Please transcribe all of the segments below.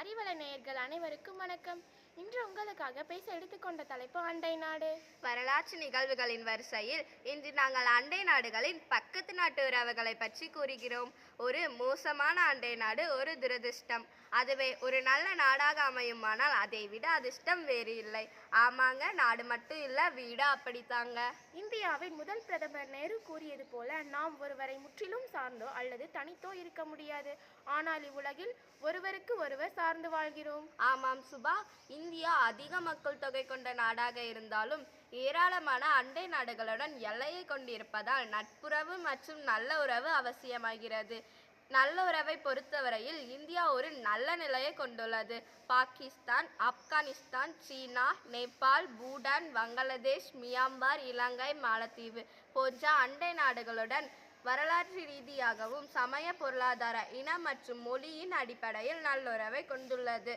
அறிவலை நேயர்கள் அனைவருக்கும் வணக்கம். இன்று உங்களுக்காக பேச எடுத்துக்கொண்ட தலைப்பு அண்டை நாடு. வரலாற்று நிகழ்வுகளின் வரிசையில் இன்று நாங்கள் அண்டை நாடுகளின் பக்கத்து நாட்டு உறவுகளை பற்றி கூறுகிறோம். ஒரு மோசமான அண்டை நாடு ஒரு துரதிர்ஷ்டம். அதுவே ஒரு நல்ல நாடாக அமையுமானால் அதை விட அதிர்ஷ்டம் வேறு இல்லை. ஆமாங்க நாடு மட்டும் இல்லை வீடு அப்படித்தாங்க. இந்தியாவின் முதல் பிரதமர் நேரு கூறியது போல நாம் ஒருவரை முற்றிலும் சார்ந்தோ அல்லது தனித்தோ இருக்க முடியாது. ஆனால் இவ்வுலகில் ஒருவருக்கு ஒருவர் சார்ந்து வாழ்கிறோம். ஆமாம் சுபா இந்தியா அதிக மக்கள் தொகை கொண்ட நாடாக இருந்தாலும் ஏராளமான அண்டை நாடுகளுடன் எல்லையை கொண்டிருப்பதால் நட்புறவு மற்றும் நல்ல உறவு அவசியமாகிறது. நல்ல உறவை பொறுத்தவரையில் இந்தியா ஒரு நல்ல நிலையை கொண்டுள்ளது. பாகிஸ்தான் ஆப்கானிஸ்தான் சீனா நேபாள் பூட்டான் வங்களாதேஷ் மியான்மர் இலங்கை மாலத்தீவு போன்ற அண்டை நாடுகளுடன் வரலாற்று ரீதியாகவும் சமய பொருளாதார இன மற்றும் மொழியின் அடிப்படையில் நல்லுறவை கொண்டுள்ளது.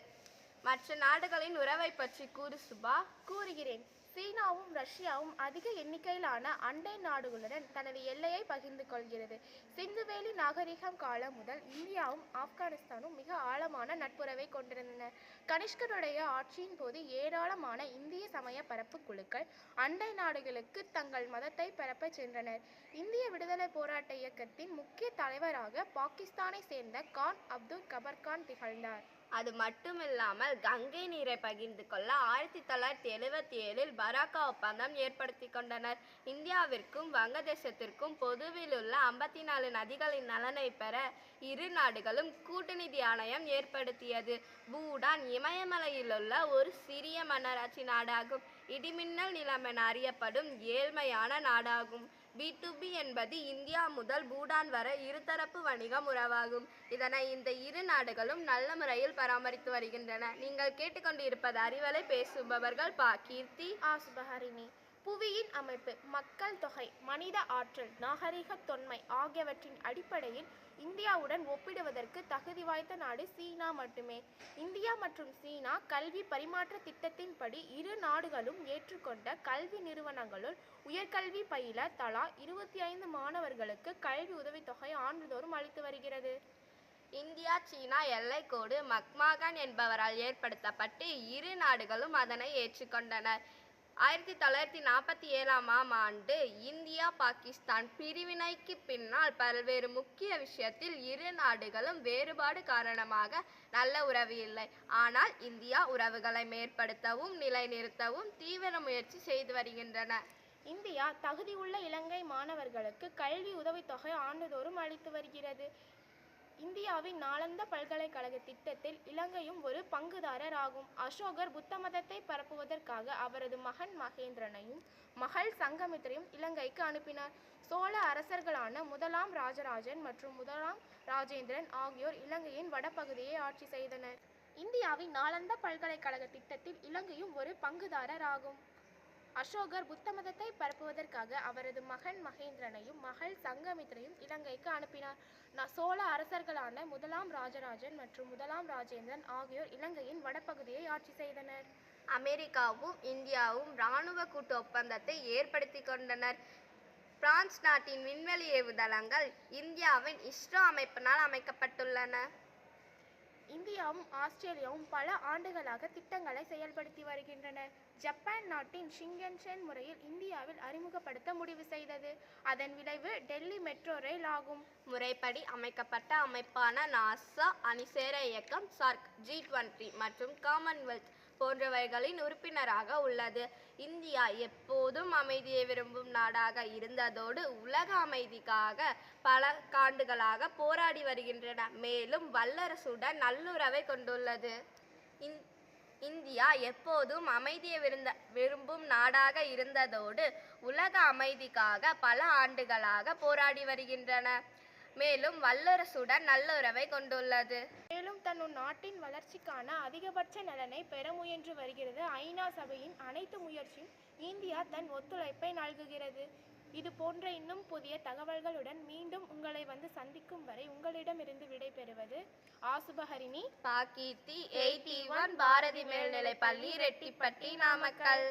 மற்ற நாடுகளின் உறவை பற்றி கூறு சுபா. கூறுகிறேன். சீனாவும் ரஷ்யாவும் அதிக எண்ணிக்கையிலான அண்டை நாடுகளுடன் தனது எல்லையை பகிர்ந்து கொள்கிறது. சிந்துவேலி நாகரிகம் காலம் முதல் இந்தியாவும் ஆப்கானிஸ்தானும் மிக ஆழமான நட்புறவை கொண்டிருந்தன. கனிஷ்கருடைய ஆட்சியின் போது ஏராளமான இந்திய சமய பரப்பு குழுக்கள் அண்டை நாடுகளுக்கு தங்கள் மதத்தை பரப்பச் சென்றனர். இந்திய விடுதலை போராட்ட இயக்கத்தின் முக்கிய தலைவராக பாகிஸ்தானை சேர்ந்த கான் அப்துல் கபர் கான் திகழ்ந்தார். அது மட்டுமில்லாமல் கங்கை நீரை பகிர்ந்து கொள்ள ஆயிரத்தி தொள்ளாயிரத்தி எழுபத்தி ஏழில் பராக்கா ஒப்பந்தம் ஏற்படுத்தி கொண்டனர். இந்தியாவிற்கும் வங்கதேசத்திற்கும் பொதுவில் உள்ள ஐம்பத்தி நாலு நதிகளின் நலனை பெற இரு நாடுகளும் கூட்டுநிதி ஆணையம் ஏற்படுத்தியது. பூடான் இமயமலையில் உள்ள ஒரு சிறிய மன்னராட்சி நாடாகும். இடிமின்னல் நிலம் என அறியப்படும் ஏழ்மையான நாடாகும். பி டு பி என்பது இந்தியா முதல் பூடான் வரை இருதரப்பு வணிகம் உறவாகும். இதனை இந்த இரு நாடுகளும் நல்ல முறையில் பராமரித்து வருகின்றன. நீங்கள் கேட்டுக்கொண்டிருப்பது அறிவலை பேசுபவர்கள் பா கீர்த்தி. ஆசுபஹரிணி புவியின் அமைப்பு மக்கள் தொகை மனித ஆற்றல் நாகரிக தொன்மை ஆகியவற்றின் அடிப்படையில் இந்தியாவுடன் ஒப்பிடுவதற்கு தகுதி வாய்ந்த நாடு சீனா மட்டுமே. இந்தியா மற்றும் சீனா கல்வி பரிமாற்ற திட்டத்தின்படி இரு நாடுகளும் ஏற்றுக்கொண்ட கல்வி நிறுவனங்களுள் உயர்கல்வி பயில தலா இருபத்தி ஐந்து மாணவர்களுக்கு கல்வி உதவித்தொகை ஆண்டுதோறும் அளித்து வருகிறது. இந்தியா சீனா எல்லைக்கோடு மக்மாகான் என்பவரால் ஏற்படுத்தப்பட்டு இரு நாடுகளும் அதனை ஏற்றுக்கொண்டனர் ஆயிரத்தி தொள்ளாயிரத்தி நாற்பத்தி ஏழாம் ஆண்டு இந்தியா பாகிஸ்தான் பிரிவினைக்கு பின்னால் பல்வேறு முக்கிய விஷயத்தில் இரு நாடுகளும் வேறுபாடு காரணமாக நல்ல உறவு இல்லை. ஆனால் இந்தியா உறவுகளை மேற்படுத்தவும் நிலைநிறுத்தவும் தீவிர முயற்சி செய்து வருகின்றன. இந்தியா தகுதியுள்ள இலங்கை மாணவர்களுக்கு கல்வி உதவித்தொகை ஆண்டுதோறும் அளித்து வருகிறது. இந்தியாவின் நாளந்த பல்கலைக்கழக திட்டத்தில் இலங்கையும் ஒரு பங்குதாரர் ஆகும் அசோகர் புத்த மதத்தை பரப்புவதற்காக அவரது மகன் மகேந்திரனையும் மகள் சங்கமித்திரையும் இலங்கைக்கு அனுப்பினார். சோழ அரசர்களான முதலாம் ராஜராஜன் மற்றும் முதலாம் ராஜேந்திரன் ஆகியோர் இலங்கையின் வடபகுதியை ஆட்சி செய்தனர். இந்தியாவின் நாளந்த பல்கலைக்கழக திட்டத்தில் இலங்கையும் ஒரு பங்குதாரர் ஆகும் அசோகர் புத்த மதத்தை பரப்புவதற்காக அவரது மகன் மகேந்திரனையும் மகள் சங்கமித்திரையும் இலங்கைக்கு அனுப்பினார். ந- சோழ அரசர்களான முதலாம் ராஜராஜன் மற்றும் முதலாம் ராஜேந்திரன் ஆகியோர் இலங்கையின் வடபகுதியை ஆட்சி செய்தனர். அமெரிக்காவும் இந்தியாவும் இராணுவ கூட்டு ஒப்பந்தத்தை ஏற்படுத்தி கொண்டனர். பிரான்ஸ் நாட்டின் விண்வெளி ஏவுதளங்கள் இந்தியாவின் இஸ்ரோ அமைப்பினால் அமைக்கப்பட்டுள்ளன. இந்தியாவும் ஆஸ்திரேலியாவும் பல ஆண்டுகளாக திட்டங்களை செயல்படுத்தி வருகின்றன. ஜப்பான் நாட்டின் ஷிங்கன்ஷென் முறையில் இந்தியாவில் அறிமுகப்படுத்த முடிவு செய்தது. அதன் விளைவு டெல்லி மெட்ரோ ரயில் ஆகும். முறைப்படி அமைக்கப்பட்ட அமைப்பான நாசா அணிசேர இயக்கம் சார்க் ஜி டுவெண்ட்டி மற்றும் காமன்வெல்த் போன்றவைகளின் உறுப்பினராக உள்ளது. இந்தியா எப்போதும் அமைதியை விரும்பும் நாடாக இருந்ததோடு உலக அமைதிக்காக பல ஆண்டுகளாக போராடி வருகின்றன. மேலும் வல்லரசுடன் நல்லுறவை கொண்டுள்ளது. இந் இந்தியா எப்போதும் அமைதியை விருந்த விரும்பும் நாடாக இருந்ததோடு உலக அமைதிக்காக பல ஆண்டுகளாக போராடி வருகின்றன. மேலும் வல்லரசுடன் நல்லுறவை கொண்டுள்ளது. மேலும் தன் நாட்டின் வளர்ச்சிக்கான அதிகபட்ச நலனை பெற முயன்று வருகிறது. ஐநா சபையின் அனைத்து முயற்சியும் இந்தியா தன் ஒத்துழைப்பை நல்குகிறது. இது போன்ற இன்னும் புதிய தகவல்களுடன் மீண்டும் உங்களை வந்து சந்திக்கும் வரை உங்களிடமிருந்து விடைபெறுவது ஆசுபஹரிணி பாக்கீர்த்தி எயிட்டி ஒன் பாரதி மேல்நிலைப்பள்ளி ரெட்டிப்பட்டி நாமக்கல்.